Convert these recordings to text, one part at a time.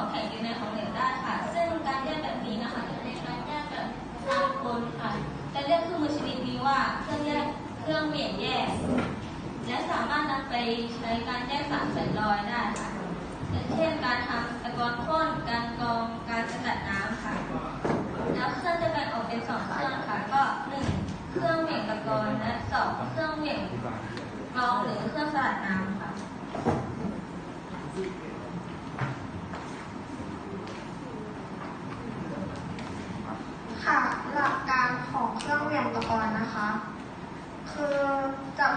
ของแข็งอยู่ในของเหลวได้ค่ะ ซึ่งการแยกแบบนี้นะคะจะเป็นการแยกแบบสามคนค่ะจะเรียกเครื่องมือชนิดนี้ว่าเครื่องแยกเครื่องเหวี่ยงแยก และสามารถนำไปใช้การแยกสารใส่ลอยได้ค่ะเช่นการทำตะกอนข้นการกรองการสกัดน้ำค่ะน้ำเครื่องจะแบ่งออกเป็นสองเครื่องค่ะ ก็หนึ่งเครื่องเหวี่ยงตะกอนและสองเครื่องเหวี่ยงกรองหรือเครื่องสกัดน้ำ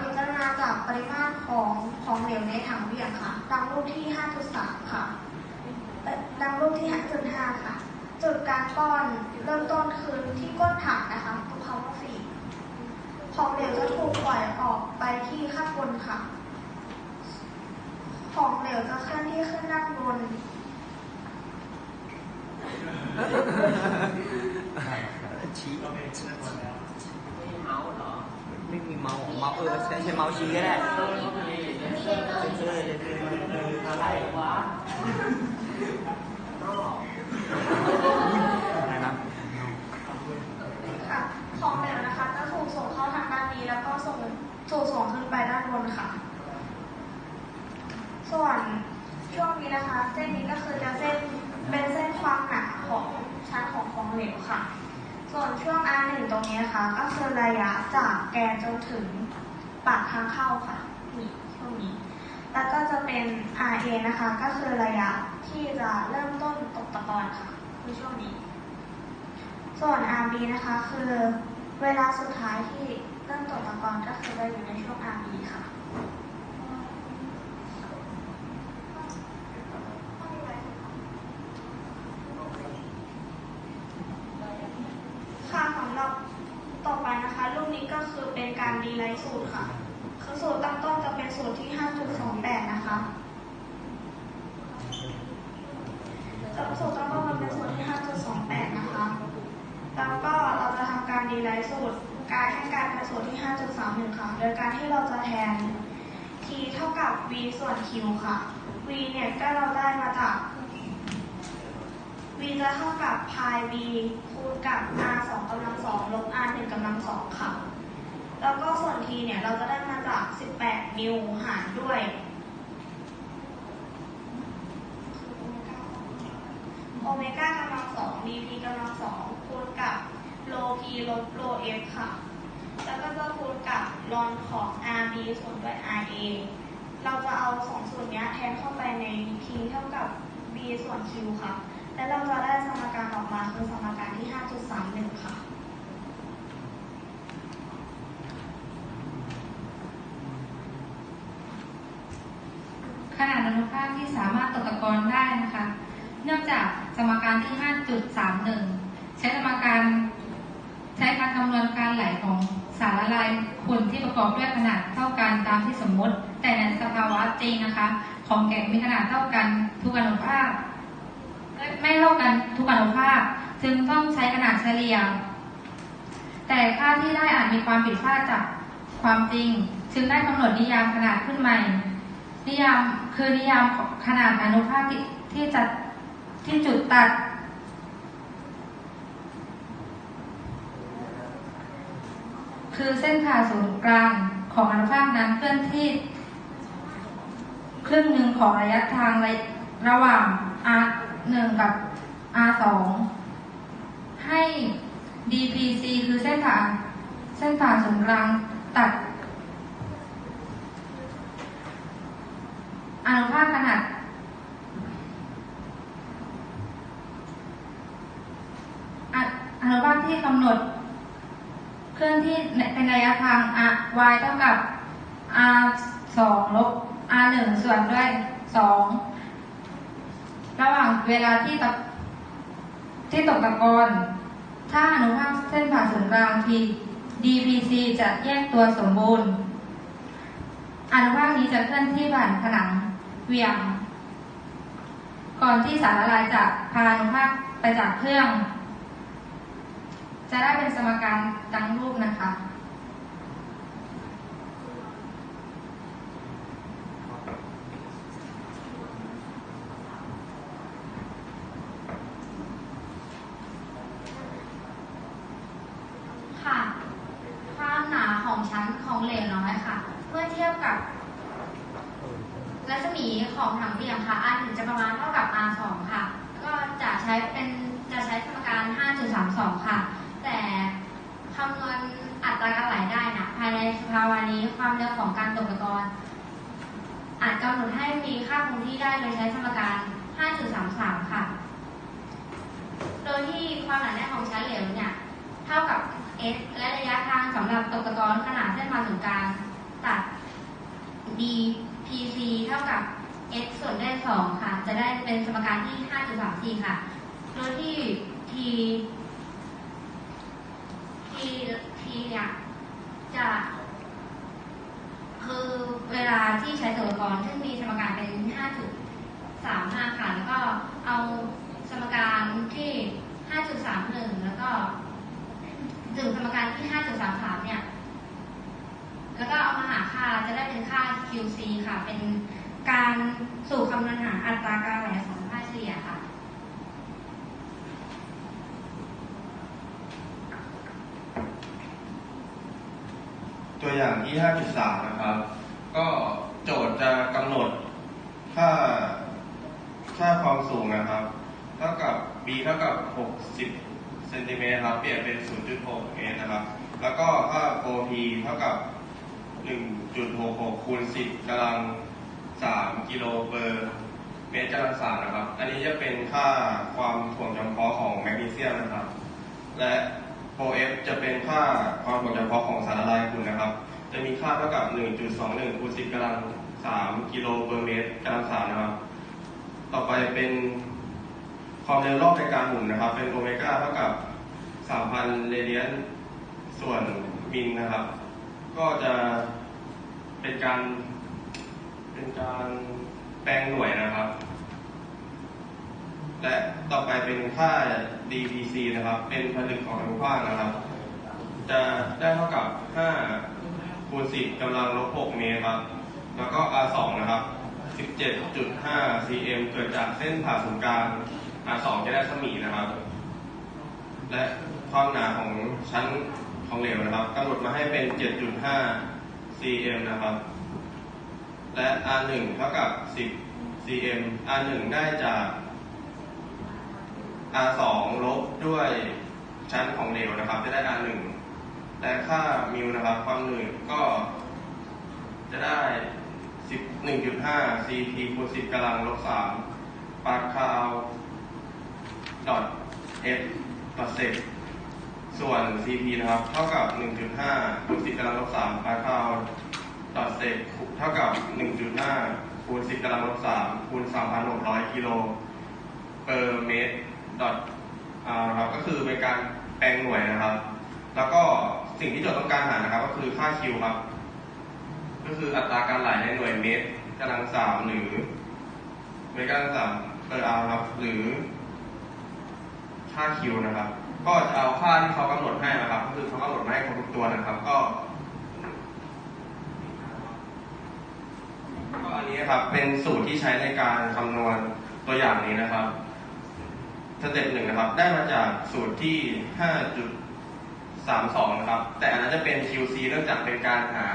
พิจารณาจากปริมาตรของของเหลวในถังเหวี่ยงค่ะดังรูปที่ 5.3 ค่ะเอ่อดังรูปที่ 5.5 ค่ะ จุดการป้อนเริ่มต้นคือที่ก้นถังนะคะตรงคำว่าฟีดของเหลวจะถูกปล่อยออกไปที่ข้างบนค่ะ ของเหลวจะเคลื่อนที่ขึ้นด้านบนชี้ไมีเมาส์เหรอเมาส์เออใช้ใช้เมาส์ชี้ก็ได้เออเอออะไรวะนะครับค่ะของเหลวนะคะจะถูกส่งเข้าทางด้านนี้แล้วก็ส่งถูกส่งขึ้นไปด้านบนค่ะ ส่วนช่วงนี้นะคะ เส้นนี้ก็คือจะเส้นเป็นเส้นความหนาของชั้นของของเหลวค่ะ ส่วนช่วง R1 ตรงนี้นะคะ ก็คือระยะจากแกนจนถึงปากทางเข้าค่ะนี่ช่วงนี้ แล้วก็จะเป็น RA นะคะ ก็คือระยะที่จะเริ่มต้นตกตะกอนค่ะในช่วงนี้ ส่วน RB นะคะ คือเวลาสุดท้ายที่เริ่มตกตะกอนก็คือจะอยู่ในช่วง RB ค่ะ ค่ะสำหรับต่อไปนะคะ รูปนี้ก็คือ เป็นการดีไลท์สูตรค่ะคือสูตรตั้งต้นจะเป็นสูตรที่ 5.28 นะคะจะสูตรตั้งต้นมันเป็นสูตรที่ 5.28 นะคะ แล้วก็เราจะทำการดีไลท์สูตรกายให้กลายเป็นสูตรที่ 5.31 ค่ะ โดยการที่เราจะแทน t เท่ากับ v ส่วน q ค่ะ v เนี่ยก็เราได้มาจาก v จะเท่ากับ pi v คูณกับ r 2กำลัง2ลบ r 1กำลัง2ค่ะ แล้วก็ส่วน t เนี่ยเราจะได้มาจาก 18 นิวหารด้วย โอเมก้ากำลังสอง dp กำลังสองคูณกับโล p ลบโล f ค่ะ แล้วก็จะคูณกับลอนของ rb ส่วนด้วย ra เราจะเอาสองส่วนนี้แทนเข้าไปใน t เท่ากับ b ส่วน q ค่ะ และเราจะได้สมการออกมาคือสมการที่ 5.31 ค่ะ ขนาดอนุภาคที่สามารถตกตะกอนได้นะคะ เนื่องจากสมการที่ 5.31 ใช้สมการใช้การคำนวณการไหลของสารละลายขุ่นที่ประกอบด้วยขนาดเท่ากันตามที่สมมติ แต่ในสภาวะจริงนะคะ ของแก่งมีขนาดเท่ากันทุกอนุภาคไม่เท่ากันทุกอนุภาคจึงต้องใช้ขนาดเฉลี่ย แต่ค่าที่ได้อาจมีความผิดพลาดจากความจริง จึงได้กำหนดนิยามขนาดขึ้นใหม่ นิยามคือนิยามของขนาดอนุภาคที่ที่จะที่จุดตัด คือเส้นผ่าศูนย์กลางของอนุภาคนั้นเคลื่อนที่ ครึ่งหนึ่งของระยะทางระระหว่าง r 1กับ r 2ให้ dpc คือเส้นผ่าเส้นผ่าศูนย์กลางตัด นุภาคขนาด อนุภาคที่กำหนด เคลื่อนที่เป็นระยะทาง r y เท่ากับ r 2ลบ r 1ส่วนด้วย2ระหว่างเวลาที่ตกที่ตกตะกอนถ้าอนุภาคเส้นผ่าศูนย์กลางที dpc จะแยกตัวสมบูรณ์อนุภาคนี้จะเคลื่อนที่ผ่านผนัง เหวียง ก่อนที่สารละลายจะพาอนุภาคไปจากเครื่อง จะได้เป็นสมการดังรูปนะคะค่ะ ความหนาของชั้นของเหลวน้อยค่ะ เมื่อเทียบกับ รัศมีของถังเบี่ยงค่ะ R 1จะประมาณเท่ากับ R 2ค่ะ ก็จะใช้เป็นจะใช้สมการ 5.32 ค่ะ แต่คำนวณอัตราการไหลได้นะภายในสภาวะนี้ความเร็วของการตกตะกอนอาจกำหนดให้มีค่าคงที่ได้โดยใช้สมการ 5.33 ค่ะ โดยที่ความหนาแน่นของชั้นเหลวเนี่ยเท่ากับ s และระยะทางสำหรับตกตะกอนขนาดเส้นผ่านศูนย์กลางตัด d ท่ากับ x ส่วนได้2ค่ะ จะได้เป็นสมการที่ 5.34 ค่ะ โดยที่ t t t เนี่ยจะคือเวลาที่ใช้ตัวกรซึ่งมีสมการเป็น 5.35 ค่ะ แล้วก็เอาสมการที่ 5.31 แล้วก็ถึงสมการที่ 5.33 เนี่ย แล้วก็เอามาหาค่าจะได้เป็นค่า QC ค่ะ เป็น การสู่คำนวณหาอัตราการไหลของค่าเฉลี่ยค่ะ ตัวอย่างที่ 5.3 นะครับ ก็โจทย์จะกำหนดค่าค่าความสูงนะครับ เท่ากับ b เท่ากับ 60เซนติเมตรครับ เปลี่ยนเป็น 0.6 เมตรนะครับ แล้วก็ค่า OP เท่ากับ 1.66คูณ10กำลัง 3กิโลเปอร์เมตรกำลังสามนะครับ อันนี้จะเป็นค่าความถ่วงจำเพาะของแมกนีเซียมนะครับ และ OF จะเป็นค่าความถ่วงจำเพาะของสารละลายคุณนะครับ จะมีค่าเท่ากับ 1.21คูณ10กำลัง 3 กิโลเปอร์เมตรกำลังสามนะครับ ต่อไปเป็นความเร็วรอบในการหมุนนะครับ เป็นโอเมก้าเท่ากับ 3,000เรเดียนส่วนมิลนะครับ ก็จะเป็นการ เป็นการแปลงหน่วยนะครับ และต่อไปเป็นค่า dpc นะครับ เป็นผลึกของอนุภาคนะครับ จะได้เท่ากับ 5 คูณ 10กำลังลบ 6 เมตรครับ แล้วก็ r2 นะครับ 17.5 cm เกิดจากเส้นผ่าศูนย์กลาง r2 จะได้สมีนะครับ และความหนาของชั้นของเหลวนะครับกำหนดมาให้เป็น 7.5 cm นะครับ และ R1 เท่ากับ 10 cm R1 ได้จาก R2 ลบด้วยชั้นของเหลวนะครับ จะได้ R1 และค่ามิวนะครับ ความหนืดก็จะได้ 11.5 CP คูณ10กำลังลบ3ปาร์คาวดอท F ดอทเซกส่วน CP นะครับ เท่ากับ 1.5คูณ10กำลังลบ3ปาร์คาว ดอทเซกเท่ากับ 1.5 คูณ 10กำลังลบ3คูณ 3,600 กิโลเปอร์เมตรดอทครับก็คือเป็นการแปลงหน่วยนะครับ แล้วก็สิ่งที่โจทย์ต้องการหานะครับ ก็คือค่าคิวครับ ก็คืออัตราการไหลในหน่วยเมตรกำลังสามหรือเมตรกำลังสามเปอร์อาร์ครับ หรือค่าคิวนะครับ ก็จะเอาค่าที่เขากำหนดให้นะครับ ก็คือเขากำหนดมาให้ครบทุกตัวนะครับ ก็ นนี้ครับ เป็นสูตรที่ใช้ในการคำนวณตัวอย่างนี้นะครับสเต็ปหนึ่งนะครับ ได้มาจากสูตรที่ 5.32 นะครับ แต่อันนั้นจะเป็น QC เนื่องจากเป็นการหา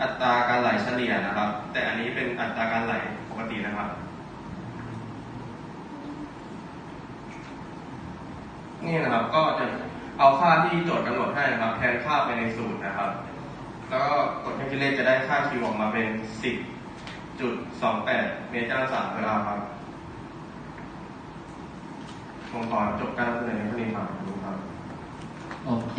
อัตราการไหลเฉลี่ยนะครับ แต่อันนี้เป็นอัตราการไหลปกตินะครับ นี่นะครับก็จะเอาค่าที่โจทย์กำหนดให้นะครับ แทนค่าไปในสูตรนะครับ แล้วก็กดแคลคูลเลตจะได้ค่า Q ออกมาเป็น 10 จุดสองแปดเมตรสามเวลาครับผมขอจบการนำเสนอในวันนี้ครับขอบคุณครับ โอเค